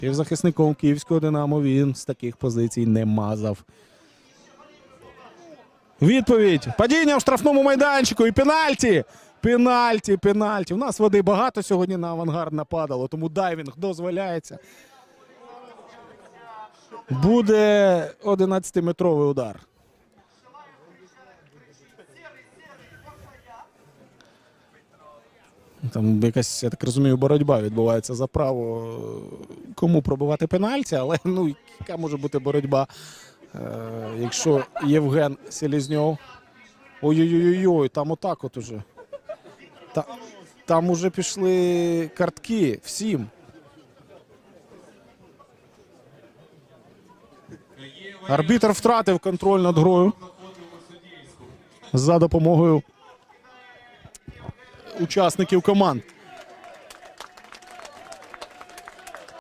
Півзахисником київського Динамо він з таких позицій не мазав. Відповідь. Падіння в штрафному майданчику і пенальті. Пенальті, пенальті. У нас води багато сьогодні на авангард нападало, тому дайвінг дозволяється. Буде 11-метровий удар. Там якась, я так розумію, боротьба відбувається за право кому пробивати пенальті, але ну, яка може бути боротьба, е, якщо Євген Селізньов. Ой-ой-ой, там отак от уже. Та, там уже пішли картки всім. Арбітр втратив контроль над грою за допомогою учасників команд.